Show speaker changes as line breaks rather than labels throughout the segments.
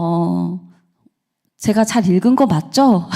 어, 제가 잘 읽은 거 맞죠?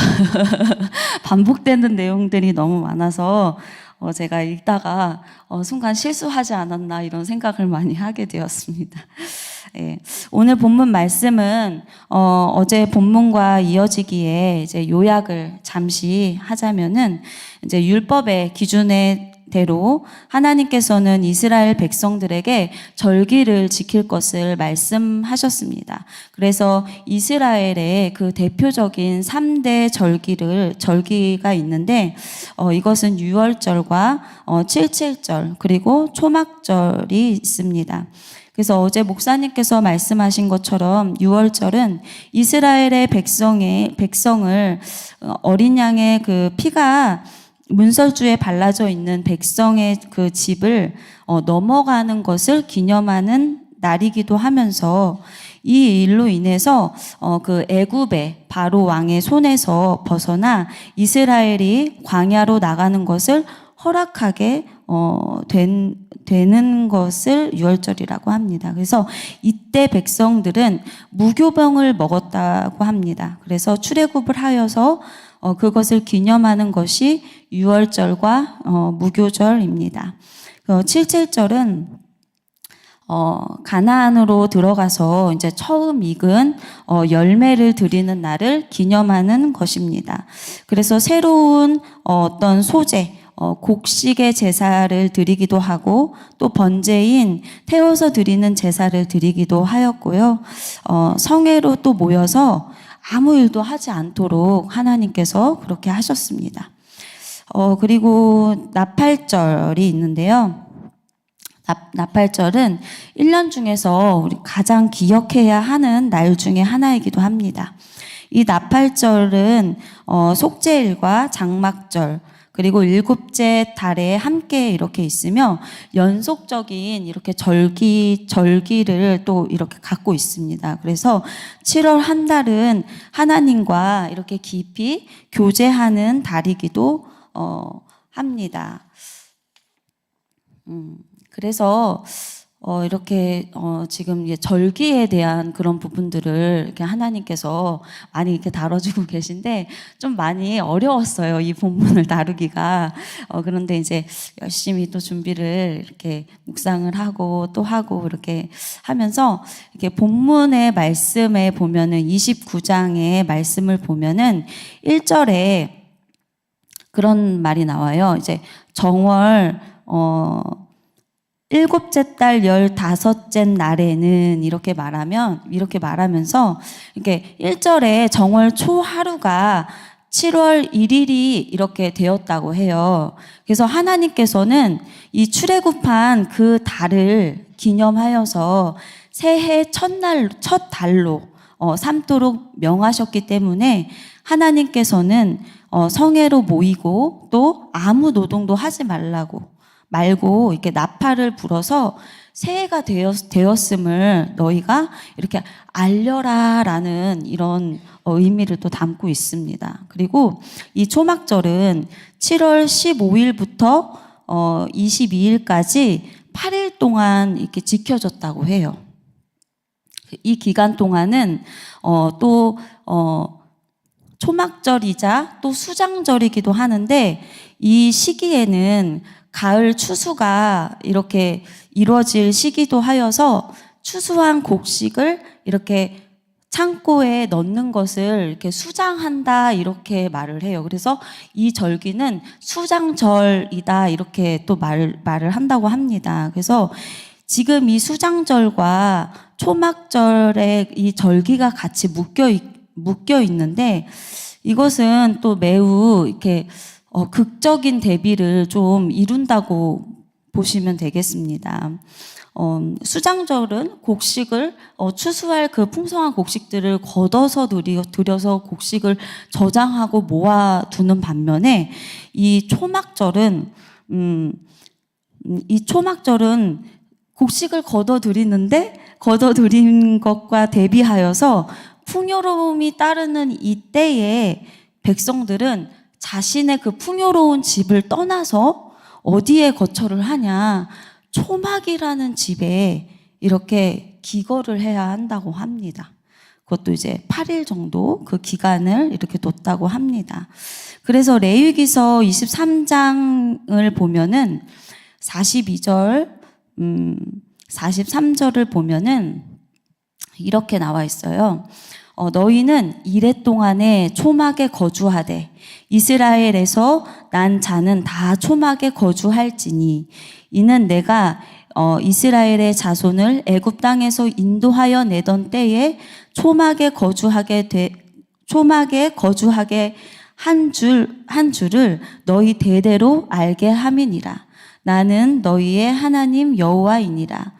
반복되는 내용들이 너무 많아서 어, 제가 읽다가 어, 순간 실수하지 않았나 이런 생각을 많이 하게 되었습니다. 예, 오늘 본문 말씀은 어, 어제 본문과 이어지기에 이제 요약을 잠시 하자면은 이제 율법의 기준에 대로 하나님께서는 이스라엘 백성들에게 절기를 지킬 것을 말씀하셨습니다. 그래서 이스라엘의 그 대표적인 3대 절기를 절기가 있는데 어, 이것은 유월절과 어, 칠칠절 그리고 초막절이 있습니다. 그래서 어제 목사님께서 말씀하신 것처럼 유월절은 이스라엘의 백성의 백성을 어, 어린 양의 그 피가 문설주에 발라져 있는 백성의 그 집을 어, 넘어가는 것을 기념하는 날이기도 하면서 이 일로 인해서 어, 그 애굽의 바로 왕의 손에서 벗어나 이스라엘이 광야로 나가는 것을 허락하게 어, 된, 되는 것을 유월절이라고 합니다. 그래서 이때 백성들은 무교병을 먹었다고 합니다. 그래서 출애굽을 하여서 어, 그것을 기념하는 것이 유월절과 어, 무교절입니다. 어, 칠칠절은 어, 가나안으로 들어가서 이제 처음 익은 어, 열매를 드리는 날을 기념하는 것입니다. 그래서 새로운 어, 어떤 소재, 어, 곡식의 제사를 드리기도 하고 또 번제인 태워서 드리는 제사를 드리기도 하였고요. 어, 성회로 또 모여서 아무 일도 하지 않도록 하나님께서 그렇게 하셨습니다. 어, 그리고 나팔절이 있는데요. 나- 나팔절은 1년 중에서 우리 가장 기억해야 하는 날 중에 하나이기도 합니다. 이 나팔절은 어, 속죄일과 장막절 그리고 일곱째 달에 함께 이렇게 있으며 연속적인 이렇게 절기 절기를 또 이렇게 갖고 있습니다. 그래서 7월 한 달은 하나님과 이렇게 깊이 교제하는 달이기도 어, 합니다. 음, 그래서 어, 이렇게 어, 지금 이제 절기에 대한 그런 부분들을 이렇게 하나님께서 많이 이렇게 다뤄주고 계신데 좀 많이 어려웠어요 이 본문을 다루기가 어, 그런데 이제 열심히 또 준비를 이렇게 묵상을 하고 또 하고 이렇게 하면서 이렇게 본문의 말씀에 보면은 29장의 말씀을 보면은 1절에 그런 말이 나와요. 이제 정월 어 일곱째 달 열다섯째 날에는 이렇게 말하면 이렇게 말하면서 이렇게 1절에 정월 초 하루가 7월 1일이 이렇게 되었다고 해요. 그래서 하나님께서는 이 출애굽한 그 달을 기념하여서 새해 첫날 첫 달로 어, 삼도록 명하셨기 때문에 하나님께서는 어, 성회로 모이고 또 아무 노동도 하지 말라고 말고 이렇게 나팔을 불어서 새해가 되었, 되었 음을 너희가 이렇게 알려라라는 이런 어, 의미를 또 담고 있습니다. 그리고 이 초막절은 7월 15일부터 어, 22일까지 8일 동안 이렇게 지켜졌다고 해요. 이 기간 동안은 어, 또 어, 초막절이자 또 수장절이기도 하는데 이 시기에는 가을 추수가 이렇게 이루어질 시기도 하여서 추수한 곡식을 이렇게 창고에 넣는 것을 이렇게 수장한다 이렇게 말을 해요. 그래서 이 절기는 수장절이다 이렇게 또 말, 말을 한다고 합니다. 그래서 지금 이 수장절과 초막절의 이 절기가 같이 묶여 있, 묶여 있는데 이것은 또 매우 이렇게 어, 극적인 대비를 좀 이룬다고 보시면 되겠습니다. 어, 수장절은 곡식을 어, 추수할 그 풍성한 곡식들을 걷어서 들여, 들여서 곡식을 저장하고 모아두는 반면에 이 초막절은 음, 음, 이 초막절은 곡식을 걷어 들이는데 걷어 들인 것과 대비하여서 풍요로움이 따르는 이때에 백성들은 자신의 그 풍요로운 집을 떠나서 어디에 거처를 하냐 초막이라는 집에 이렇게 기거를 해야 한다고 합니다. 그것도 이제 8일 정도 그 기간을 이렇게 뒀다고 합니다. 그래서 레위기서 23장을 보면은 42절, 음, 43절을 보면은 이렇게 나와 있어요. 어, 너희는 이래 동안에 초막에 거주하되 이스라엘에서 난 자는 다 초막에 거주할지니 이는 내가 어, 이스라엘의 자손을 애굽 땅에서 인도하여 내던 때에 초막에 거주하게 돼 초막에 거주하게 한 줄 한 줄을 너희 대대로 알게 함이니라. 나는 너희의 하나님 여호와이니라.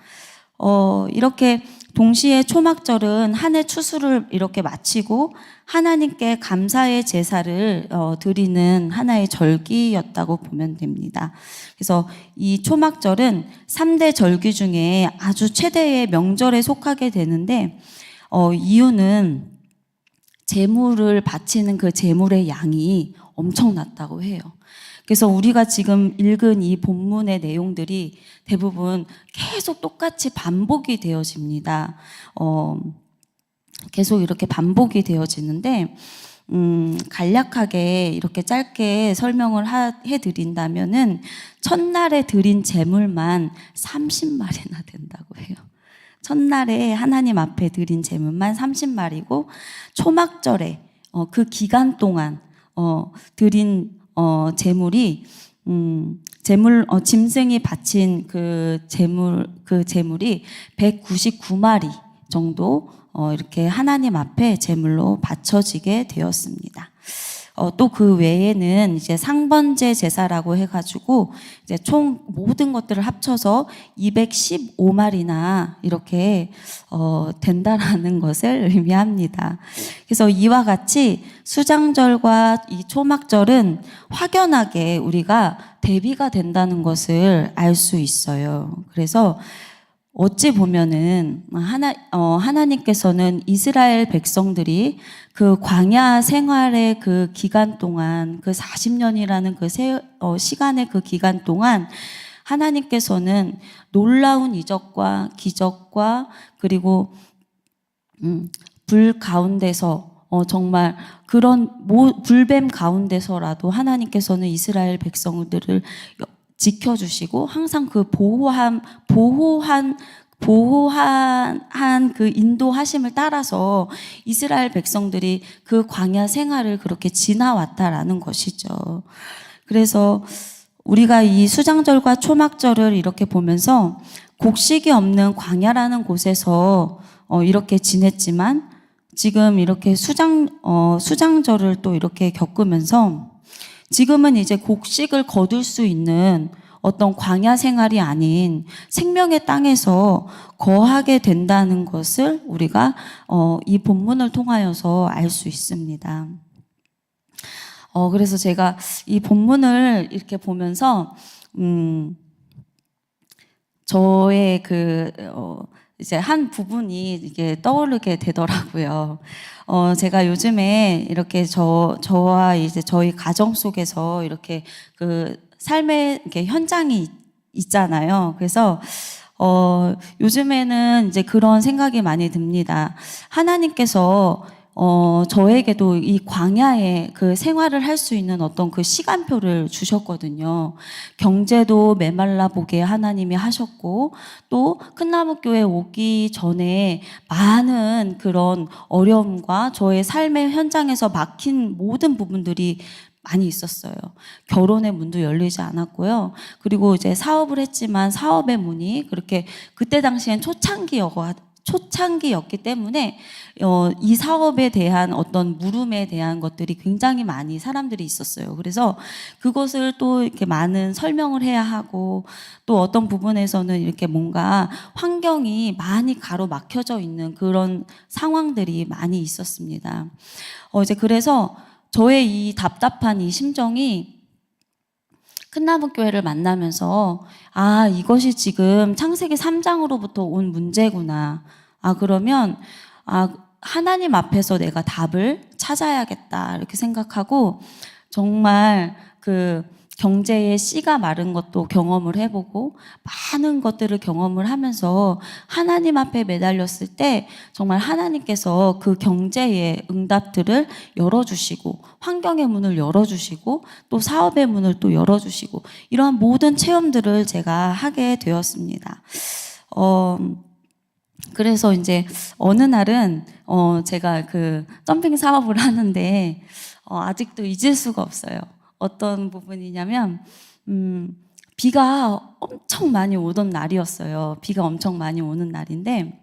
어, 이렇게 동시에 초막절은 한 해 추수를 이렇게 마치고 하나님께 감사의 제사를 어, 드리는 하나의 절기였다고 보면 됩니다. 그래서 이 초막절은 3대 절기 중에 아주 최대의 명절에 속하게 되는데 어, 이유는 재물을 바치는 그 재물의 양이 엄청났다고 해요. 그래서 우리가 지금 읽은 이 본문의 내용들이 대부분 계속 똑같이 반복이 되어집니다. 어, 계속 이렇게 반복이 되어지는데, 음, 간략하게 이렇게 짧게 설명을 하, 해드린다면은, 첫날에 드린 재물만 30마리나 된다고 해요. 첫날에 하나님 앞에 드린 재물만 30마리고, 초막절에, 어, 그 기간 동안, 어, 드린 어, 재물이 음, 재물 어, 짐승이 바친 그 재물 그 재물이 199마리 정도 어, 이렇게 하나님 앞에 재물로 바쳐지게 되었습니다. 어, 또 그 외에는 이제 상번제 제사라고 해가지고 이제 총 모든 것들을 합쳐서 215마리나 이렇게 어, 된다라는 것을 의미합니다. 그래서 이와 같이 수장절과 이 초막절은 확연하게 우리가 대비가 된다는 것을 알 수 있어요. 그래서 어찌 보면은 하나 어, 하나님께서는 이스라엘 백성들이 그 광야 생활의 그 기간 동안 그 40년이라는 그 세, 어, 시간의 그 기간 동안 하나님께서는 놀라운 이적과 기적과 그리고 음, 불 가운데서 어, 정말 그런 모, 불뱀 가운데서라도 하나님께서는 이스라엘 백성들을 지켜주시고 항상 그 보호한 보호한 보호한 한 그 인도하심을 따라서 이스라엘 백성들이 그 광야 생활을 그렇게 지나왔다라는 것이죠. 그래서 우리가 이 수장절과 초막절을 이렇게 보면서 곡식이 없는 광야라는 곳에서 어, 이렇게 지냈지만 지금 이렇게 수장 어, 수장절을 또 이렇게 겪으면서 지금은 이제 곡식을 거둘 수 있는 어떤 광야 생활이 아닌 생명의 땅에서 거하게 된다는 것을 우리가 어, 이 본문을 통하여서 알 수 있습니다. 어, 그래서 제가 이 본문을 이렇게 보면서, 음, 저의 그, 어, 이제 한 부분이 이게 떠오르게 되더라고요. 어, 제가 요즘에 이렇게 저, 저와 이제 저희 가정 속에서 이렇게 그 삶의 이렇게 현장이 있잖아요. 그래서 어, 요즘에는 이제 그런 생각이 많이 듭니다. 하나님께서 어, 저에게도 이 광야에 그 생활을 할 수 있는 어떤 그 시간표를 주셨거든요. 경제도 메말라 보게 하나님이 하셨고, 또 큰나무교회 오기 전에 많은 그런 어려움과 저의 삶의 현장에서 막힌 모든 부분들이 많이 있었어요. 결혼의 문도 열리지 않았고요. 그리고 이제 사업을 했지만 사업의 문이 그렇게 그때 당시엔 초창기여고 초창기였기 때문에 어, 이 사업에 대한 어떤 물음에 대한 것들이 굉장히 많이 사람들이 있었어요. 그래서 그것을 또 이렇게 많은 설명을 해야 하고 또 어떤 부분에서는 이렇게 뭔가 환경이 많이 가로막혀져 있는 그런 상황들이 많이 있었습니다. 어, 이제 그래서 저의 이 답답한 이 심정이 큰나무 교회를 만나면서 아 이것이 지금 창세기 3장으로부터 온 문제구나. 아 그러면 아 하나님 앞에서 내가 답을 찾아야겠다 이렇게 생각하고 정말 그 경제의 씨가 마른 것도 경험을 해보고 많은 것들을 경험을 하면서 하나님 앞에 매달렸을 때 정말 하나님께서 그 경제의 응답들을 열어주시고 환경의 문을 열어주시고 또 사업의 문을 또 열어주시고 이러한 모든 체험들을 제가 하게 되었습니다. 어, 그래서 이제 어느 날은 어 제가 그 점핑 사업을 하는데 어 아직도 잊을 수가 없어요. 어떤 부분이냐면 음 비가 엄청 많이 오던 날이었어요. 비가 엄청 많이 오는 날인데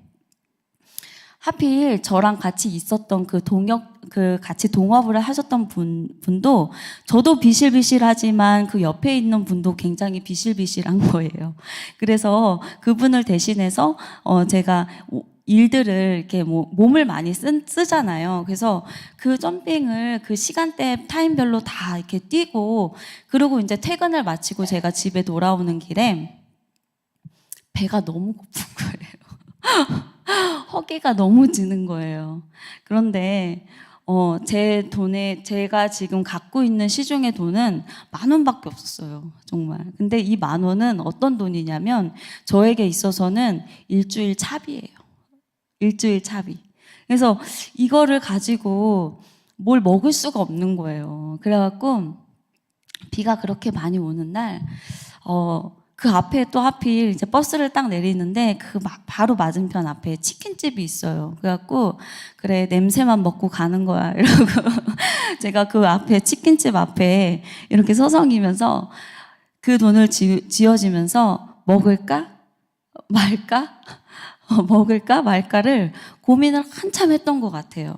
하필 저랑 같이 있었던 그 동역 그 같이 동업을 하셨던 분 분도 저도 비실비실하지만 그 옆에 있는 분도 굉장히 비실비실한 거예요. 그래서 그분을 대신해서 어 제가 오- 일들을 이렇게 뭐 몸을 많이 쓰, 쓰잖아요. 그래서 그 점핑을 그 시간대 타임별로 다 이렇게 뛰고 그리고 이제 퇴근을 마치고 제가 집에 돌아오는 길에 배가 너무 고픈 거예요. 허기가 너무 지는 거예요. 그런데 어, 제 돈에 제가 지금 갖고 있는 시중의 돈은 만 원밖에 없었어요. 정말. 근데 이 만 원은 어떤 돈이냐면 저에게 있어서는 일주일 차비예요. 일주일 차비. 그래서 이거를 가지고 뭘 먹을 수가 없는 거예요. 그래갖고 비가 그렇게 많이 오는 날, 어, 그 앞에 또 하필 이제 버스를 딱 내리는데 그 마- 바로 맞은편 앞에 치킨집이 있어요. 그래갖고 그래 냄새만 먹고 가는 거야 이러고 제가 그 앞에 치킨집 앞에 이렇게 서성이면서 그 돈을 지, 지어지면서 먹을까 말까 어, 먹을까 말까를 고민을 한참 했던 것 같아요.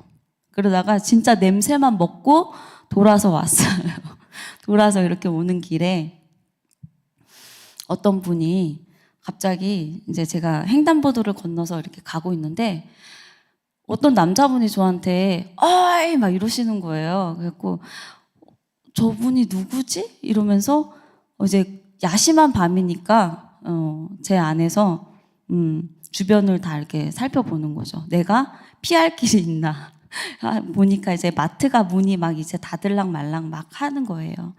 그러다가 진짜 냄새만 먹고 돌아서 왔어요. 돌아서 이렇게 오는 길에 어떤 분이 갑자기 이제 제가 횡단보도를 건너서 이렇게 가고 있는데 어떤 남자분이 저한테 어이 막 이러시는 거예요. 그래갖고 저분이 누구지? 이러면서 이제 야심한 밤이니까 어, 제 안에서 음, 주변을 다 이렇게 살펴보는 거죠. 내가 피할 길이 있나? 아, 보니까 이제 마트가 문이 막 이제 닫을랑 말랑 막 하는 거예요.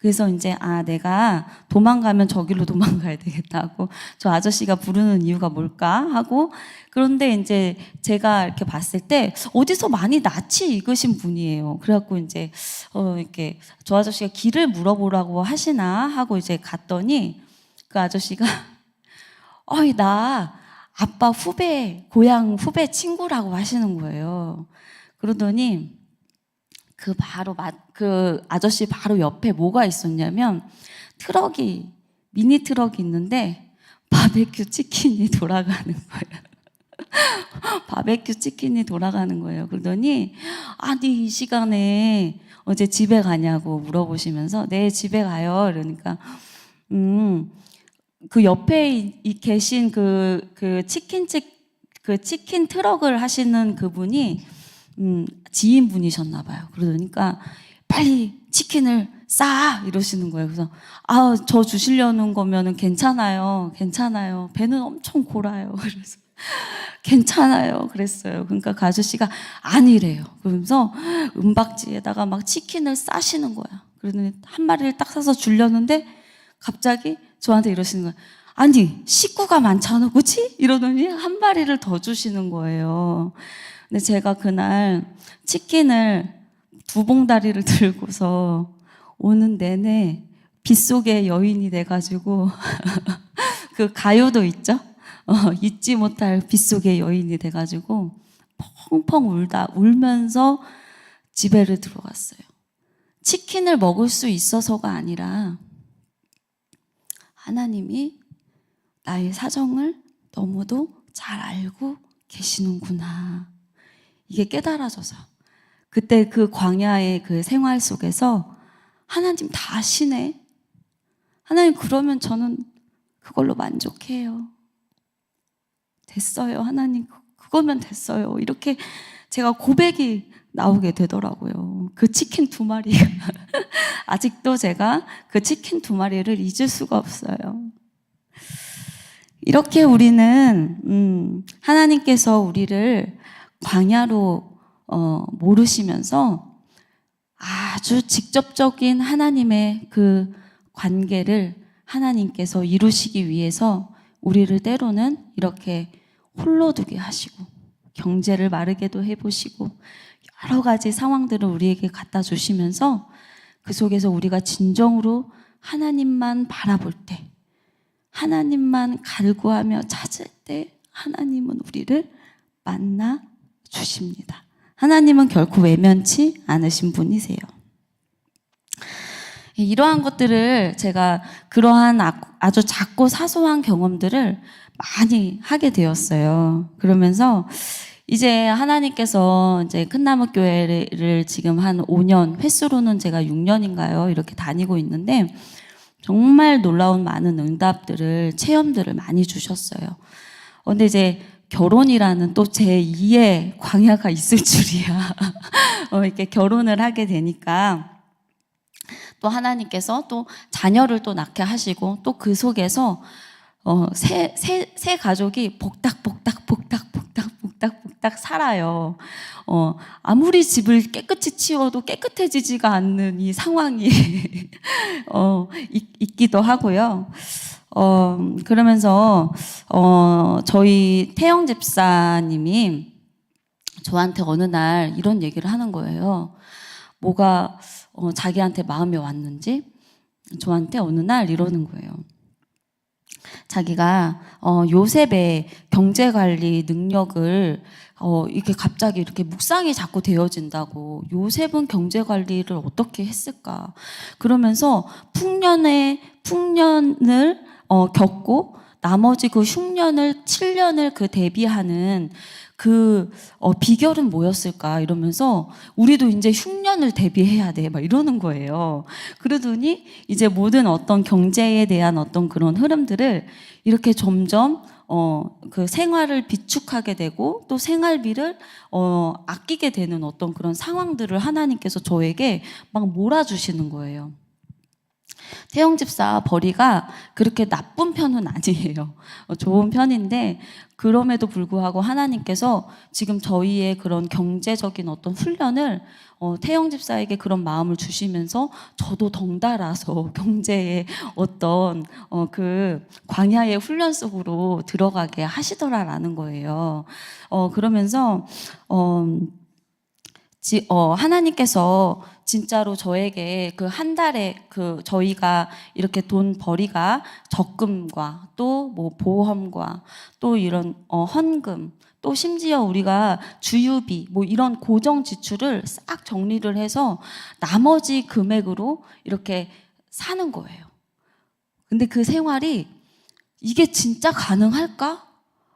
그래서 이제 아 내가 도망가면 저길로 도망가야 되겠다 하고 저 아저씨가 부르는 이유가 뭘까 하고 그런데 이제 제가 이렇게 봤을 때 어디서 많이 낯이 익으신 분이에요. 그래갖고 이제 어 이렇게 저 아저씨가 길을 물어보라고 하시나 하고 이제 갔더니 그 아저씨가 어이 나 아빠 후배 고향 후배 친구라고 하시는 거예요. 그러더니 그 바로 마, 그 아저씨 바로 옆에 뭐가 있었냐면 트럭이 미니 트럭이 있는데 바베큐 치킨이 돌아가는 거예요. 바베큐 치킨이 돌아가는 거예요. 그러더니 아니 이 시간에 어제 집에 가냐고 물어보시면서 네 집에 가요. 이러니까 음. 그 옆에 계신 그, 그 치킨집, 그 치킨 트럭을 하시는 그분이, 음, 지인분이셨나 봐요. 그러니까 빨리 치킨을 싸! 이러시는 거예요. 그래서, 아, 저 주시려는 거면은 괜찮아요. 괜찮아요. 배는 엄청 골아요. 그래서, 괜찮아요. 그랬어요. 그러니까 그 아저씨가 아니래요. 그러면서 은박지에다가 막 치킨을 싸시는 거야. 그러더니 한 마리를 딱 사서 주려는데 갑자기 저한테 이러시는 거예요. 아니, 식구가 많잖아. 그치? 이러더니 한 마리를 더 주시는 거예요. 근데 제가 그날 치킨을 두 봉다리를 들고서 오는 내내 빗속의 여인이 돼가지고 그 가요도 있죠? 어, 잊지 못할 빗속의 여인이 돼가지고 펑펑 울다, 울면서 집에를 들어갔어요. 치킨을 먹을 수 있어서가 아니라 하나님이 나의 사정을 너무도 잘 알고 계시는구나. 이게 깨달아져서. 그때 그 광야의 그 생활 속에서 하나님 다 아시네. 하나님 그러면 저는 그걸로 만족해요. 됐어요. 하나님 그- 그거면 됐어요. 이렇게 제가 고백이 나오게 되더라고요. 그 치킨 두 마리가 아직도 제가 그 치킨 두 마리를 잊을 수가 없어요. 이렇게 우리는 음, 하나님께서 우리를 광야로 어, 모르시면서 아주 직접적인 하나님의 그 관계를 하나님께서 이루시기 위해서 우리를 때로는 이렇게 홀로 두게 하시고 경제를 마르게도 해보시고 여러 가지 상황들을 우리에게 갖다 주시면서 그 속에서 우리가 진정으로 하나님만 바라볼 때 하나님만 갈구하며 찾을 때 하나님은 우리를 만나 주십니다. 하나님은 결코 외면치 않으신 분이세요. 이러한 것들을 제가 그러한 아- 아주 작고 사소한 경험들을 많이 하게 되었어요. 그러면서 이제 하나님께서 이제 큰나무 교회를 지금 한 5년, 횟수로는 제가 6년인가요? 이렇게 다니고 있는데 정말 놀라운 많은 응답들을, 체험들을 많이 주셨어요. 어, 근데 이제 결혼이라는 또 제 2의 광야가 있을 줄이야. 어, 이렇게 결혼을 하게 되니까 또 하나님께서 또 자녀를 또 낳게 하시고 또 그 속에서 어, 새, 새, 새 가족이 복닥복닥 복닥 복닥 살아요. 어, 아무리 집을 깨끗이 치워도 깨끗해지지가 않는 이 상황이 어, 있, 있기도 하고요. 어, 그러면서 어, 저희 태영 집사님이 저한테 어느 날 이런 얘기를 하는 거예요. 뭐가 어, 자기한테 마음이 왔는지 저한테 어느 날 이러는 거예요. 자기가 어, 요셉의 경제 관리 능력을 어, 이렇게 갑자기 이렇게 묵상이 자꾸 되어진다고 요셉은 경제 관리를 어떻게 했을까? 그러면서 풍년의 풍년을 어, 겪고 나머지 그 흉년을 7년을 그 대비하는 그 어, 비결은 뭐였을까 이러면서 우리도 이제 흉년을 대비해야 돼 막 이러는 거예요. 그러더니 이제 모든 어떤 경제에 대한 어떤 그런 흐름들을 이렇게 점점 어, 그 생활을 비축하게 되고 또 생활비를 어, 아끼게 되는 어떤 그런 상황들을 하나님께서 저에게 막 몰아주시는 거예요. 태영 집사 벌이가 그렇게 나쁜 편은 아니에요. 어, 좋은 편인데 그럼에도 불구하고 하나님께서 지금 저희의 그런 경제적인 어떤 훈련을 어, 태영 집사에게 그런 마음을 주시면서 저도 덩달아서 경제의 어떤 어, 그 광야의 훈련 속으로 들어가게 하시더라라는 거예요. 어, 그러면서 어, 지, 어, 하나님께서 진짜로 저에게 그 한 달에 그 저희가 이렇게 돈 벌이가 적금과 또 뭐 보험과 또 이런 어, 헌금 또 심지어 우리가 주유비 뭐 이런 고정 지출을 싹 정리를 해서 나머지 금액으로 이렇게 사는 거예요. 근데 그 생활이 이게 진짜 가능할까?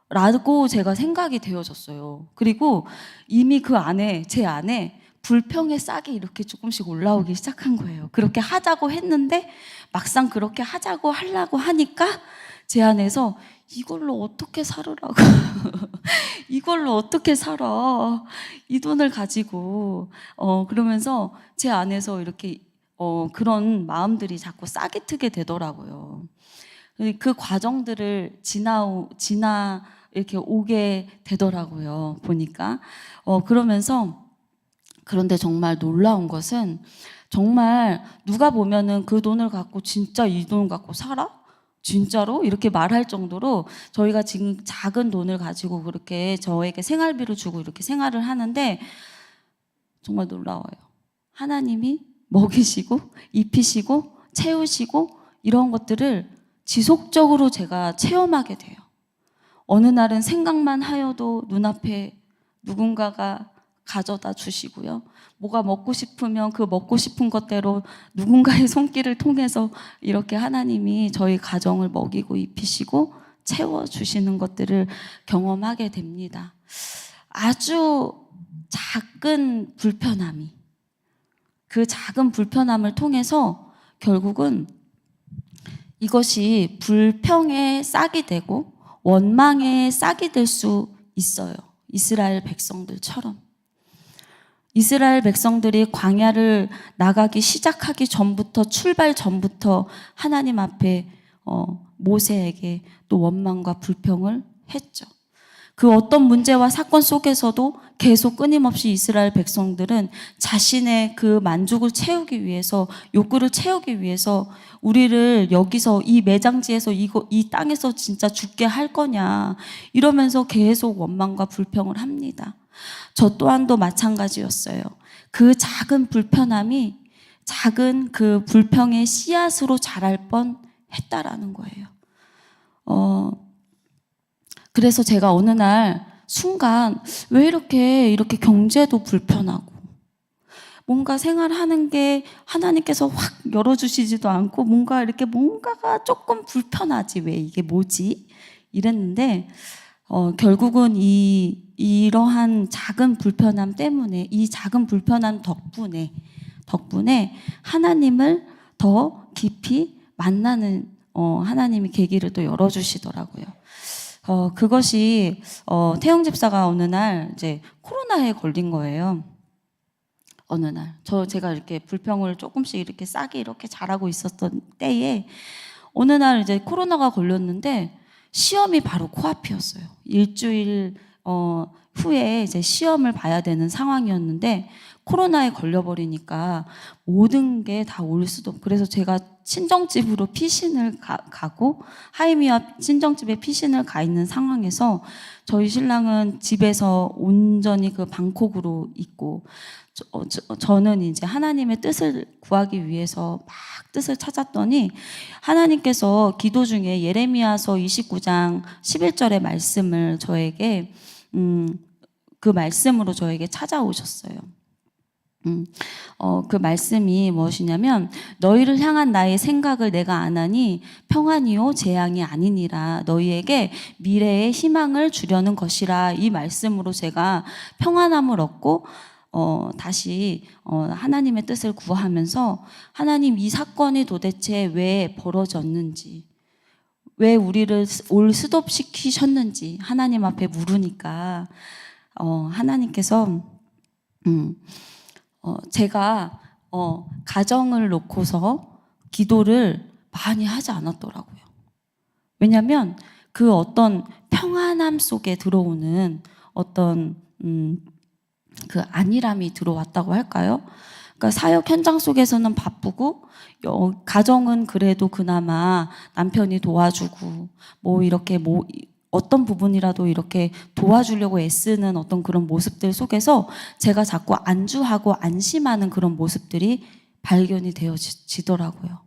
라고 제가 생각이 되어졌어요. 그리고 이미 그 안에, 제 안에 불평의 싹이 이렇게 조금씩 올라오기 시작한 거예요. 그렇게 하자고 했는데 막상 그렇게 하자고 하려고 하니까 제 안에서 이걸로 어떻게 살으라고. 이걸로 어떻게 살아. 이 돈을 가지고. 어, 그러면서 제 안에서 이렇게 어, 그런 마음들이 자꾸 싹이 트게 되더라고요. 그 과정들을 지나, 지나, 이렇게 오게 되더라고요. 보니까. 어, 그러면서 그런데 정말 놀라운 것은 정말 누가 보면은 그 돈을 갖고 진짜 이 돈 갖고 살아? 진짜로? 이렇게 말할 정도로 저희가 지금 작은 돈을 가지고 그렇게 저에게 생활비를 주고 이렇게 생활을 하는데 정말 놀라워요. 하나님이 먹이시고 입히시고 채우시고 이런 것들을 지속적으로 제가 체험하게 돼요. 어느 날은 생각만 하여도 눈앞에 누군가가 가져다 주시고요. 뭐가 먹고 싶으면 그 먹고 싶은 것대로 누군가의 손길을 통해서 이렇게 하나님이 저희 가정을 먹이고 입히시고 채워 주시는 것들을 경험하게 됩니다. 아주 작은 불편함이 그 작은 불편함을 통해서 결국은 이것이 불평의 싹이 되고 원망의 싹이 될 수 있어요. 이스라엘 백성들처럼. 이스라엘 백성들이 광야를 나가기 시작하기 전부터 출발 전부터 하나님 앞에 어, 모세에게 또 원망과 불평을 했죠. 그 어떤 문제와 사건 속에서도 계속 끊임없이 이스라엘 백성들은 자신의 그 만족을 채우기 위해서 욕구를 채우기 위해서 우리를 여기서 이 매장지에서 이거 이 땅에서 진짜 죽게 할 거냐 이러면서 계속 원망과 불평을 합니다. 저 또한도 마찬가지였어요. 그 작은 불편함이 작은 그 불평의 씨앗으로 자랄 뻔 했다라는 거예요. 어, 그래서 제가 어느 날 순간 왜 이렇게 이렇게 경제도 불편하고 뭔가 생활하는 게 하나님께서 확 열어주시지도 않고 뭔가 이렇게 뭔가가 조금 불편하지 왜 이게 뭐지 이랬는데 어, 결국은 이 이러한 작은 불편함 때문에 이 작은 불편함 덕분에 덕분에 하나님을 더 깊이 만나는 어, 하나님이 계기를 또 열어주시더라고요. 어, 그것이 어, 태영 집사가 어느 날 이제 코로나에 걸린 거예요. 어느 날. 저 제가 이렇게 불평을 조금씩 이렇게 싸게 이렇게 잘하고 있었던 때에 어느 날 이제 코로나가 걸렸는데 시험이 바로 코앞이었어요. 일주일 어, 후에 이제 시험을 봐야 되는 상황이었는데 코로나에 걸려버리니까 모든 게 다 올 수도 그래서 제가 친정집으로 피신을 가, 가고 하이미와 친정집에 피신을 가 있는 상황에서 저희 신랑은 집에서 온전히 그 방콕으로 있고 저, 어, 저, 저는 이제 하나님의 뜻을 구하기 위해서 막 뜻을 찾았더니 하나님께서 기도 중에 예레미야서 29장 11절의 말씀을 저에게 음, 그 말씀으로 저에게 찾아오셨어요. 음, 어, 그 말씀이 무엇이냐면 너희를 향한 나의 생각을 내가 아나니 평안이요 재앙이 아니니라 너희에게 미래의 희망을 주려는 것이라 이 말씀으로 제가 평안함을 얻고 어, 다시 어, 하나님의 뜻을 구하면서 하나님 이 사건이 도대체 왜 벌어졌는지 왜 우리를 올 수덥시키셨는지 하나님 앞에 물으니까 어, 하나님께서 음, 어, 제가 어, 가정을 놓고서 기도를 많이 하지 않았더라고요. 왜냐하면 그 어떤 평안함 속에 들어오는 어떤 음, 그 안일함이 들어왔다고 할까요? 그러니까 사역 현장 속에서는 바쁘고 여- 가정은 그래도 그나마 남편이 도와주고 뭐 이렇게 뭐 어떤 부분이라도 이렇게 도와주려고 애쓰는 어떤 그런 모습들 속에서 제가 자꾸 안주하고 안심하는 그런 모습들이 발견이 되어지더라고요.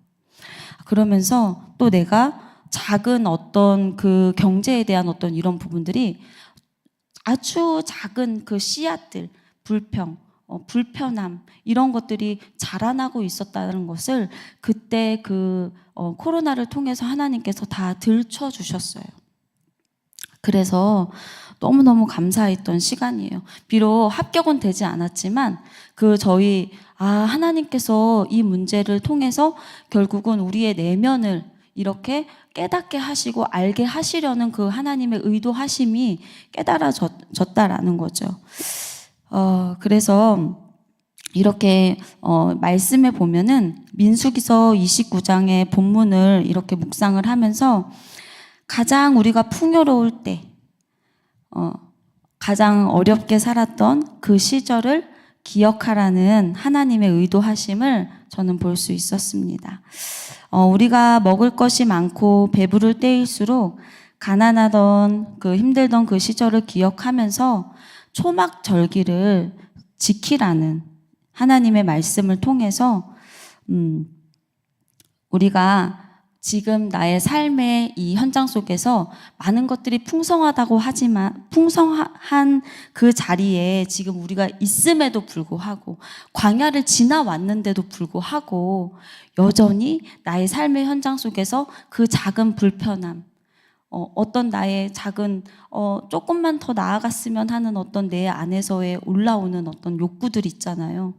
그러면서 또 내가 작은 어떤 그 경제에 대한 어떤 이런 부분들이 아주 작은 그 씨앗들, 불평, 어, 불편함 이런 것들이 자라나고 있었다는 것을 그때 그 어, 코로나를 통해서 하나님께서 다 들춰 주셨어요. 그래서 너무너무 감사했던 시간이에요. 비록 합격은 되지 않았지만 그 저희 아 하나님께서 이 문제를 통해서 결국은 우리의 내면을 이렇게 깨닫게 하시고 알게 하시려는 그 하나님의 의도하심이 깨달아졌다라는 거죠. 어, 그래서 이렇게 어, 말씀에 보면은 민수기서 29장의 본문을 이렇게 묵상을 하면서 가장 우리가 풍요로울 때, 어, 가장 어렵게 살았던 그 시절을 기억하라는 하나님의 의도하심을 저는 볼 수 있었습니다. 어, 우리가 먹을 것이 많고 배부를 때일수록 가난하던 그 힘들던 그 시절을 기억하면서 초막 절기를 지키라는 하나님의 말씀을 통해서 음, 우리가 지금 나의 삶의 이 현장 속에서 많은 것들이 풍성하다고 하지만 풍성한 그 자리에 지금 우리가 있음에도 불구하고 광야를 지나왔는데도 불구하고 여전히 나의 삶의 현장 속에서 그 작은 불편함, 어, 어떤 나의 작은 어, 조금만 더 나아갔으면 하는 어떤 내 안에서의 올라오는 어떤 욕구들 있잖아요.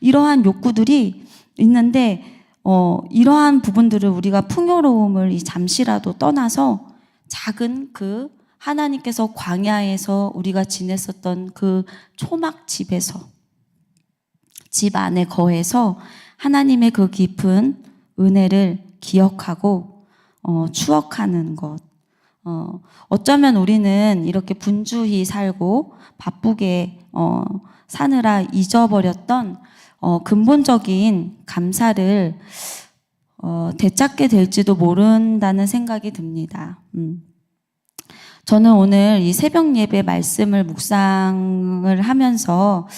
이러한 욕구들이 있는데 어, 이러한 부분들을 우리가 풍요로움을 이 잠시라도 떠나서 작은 그 하나님께서 광야에서 우리가 지냈었던 그 초막 집에서 집 안에 거해서 하나님의 그 깊은 은혜를 기억하고 어, 추억하는 것. 어, 어쩌면 우리는 이렇게 분주히 살고 바쁘게 어, 사느라 잊어버렸던 어, 근본적인 감사를 어, 되찾게 될지도 모른다는 생각이 듭니다. 음. 저는 오늘 이 새벽 예배 말씀을 묵상을 하면서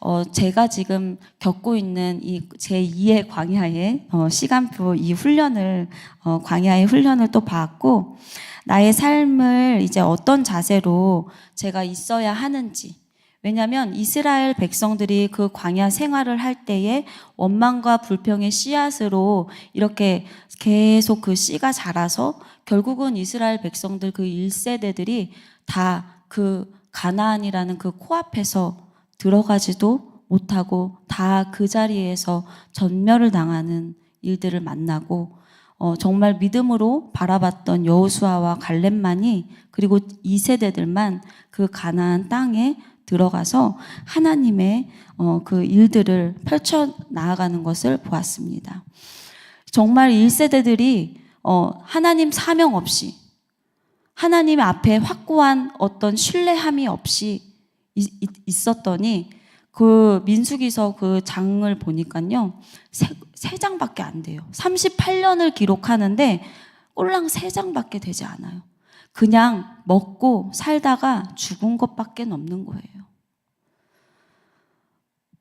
어, 제가 지금 겪고 있는 이 제2의 광야의 어, 시간표 이 훈련을 어, 광야의 훈련을 또 봤고 나의 삶을 이제 어떤 자세로 제가 있어야 하는지 왜냐하면 이스라엘 백성들이 그 광야 생활을 할 때에 원망과 불평의 씨앗으로 이렇게 계속 그 씨가 자라서 결국은 이스라엘 백성들 그 1세대들이 다 그 가나안이라는 그 코앞에서 들어가지도 못하고 다 그 자리에서 전멸을 당하는 일들을 만나고 어, 정말 믿음으로 바라봤던 여호수아와 갈렙만이 그리고 2세대들만 그 가나안 땅에 들어가서 하나님의 어, 그 일들을 펼쳐 나아가는 것을 보았습니다. 정말 1세대들이 어, 하나님 사명 없이 하나님 앞에 확고한 어떤 신뢰함이 없이 있었더니 그 민수기서 그 장을 보니까요 세, 세 장밖에 안 돼요. 38년을 기록하는데 꼴랑 세 장밖에 되지 않아요. 그냥 먹고 살다가 죽은 것밖에 없는 거예요.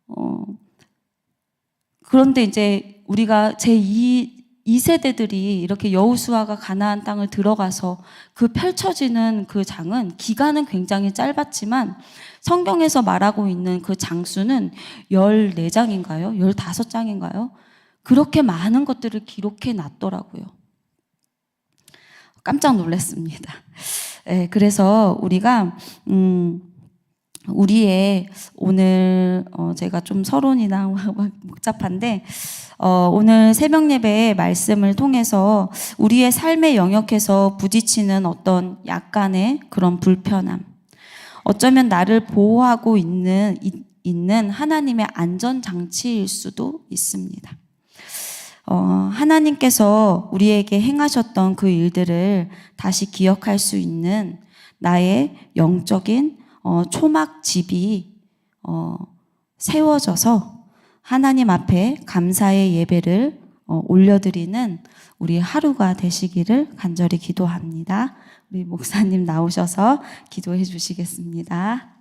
어, 그런데 이제 우리가 제2 이 세대들이 이렇게 여우수아가 가나안 땅을 들어가서 그 펼쳐지는 그 장은 기간은 굉장히 짧았지만 성경에서 말하고 있는 그 장수는 14장인가요? 15장인가요? 그렇게 많은 것들을 기록해 놨더라고요. 깜짝 놀랐습니다. 예, 그래서 우리가 음 우리의 오늘 어 제가 좀 서론이나 막 복잡한데 어 오늘 새벽 예배의 말씀을 통해서 우리의 삶의 영역에서 부딪히는 어떤 약간의 그런 불편함 어쩌면 나를 보호하고 있는 이- 있는 하나님의 안전 장치일 수도 있습니다. 어, 하나님께서 우리에게 행하셨던 그 일들을 다시 기억할 수 있는 나의 영적인 어, 초막집이 어, 세워져서 하나님 앞에 감사의 예배를 어, 올려드리는 우리 하루가 되시기를 간절히 기도합니다. 우리 목사님 나오셔서 기도해 주시겠습니다.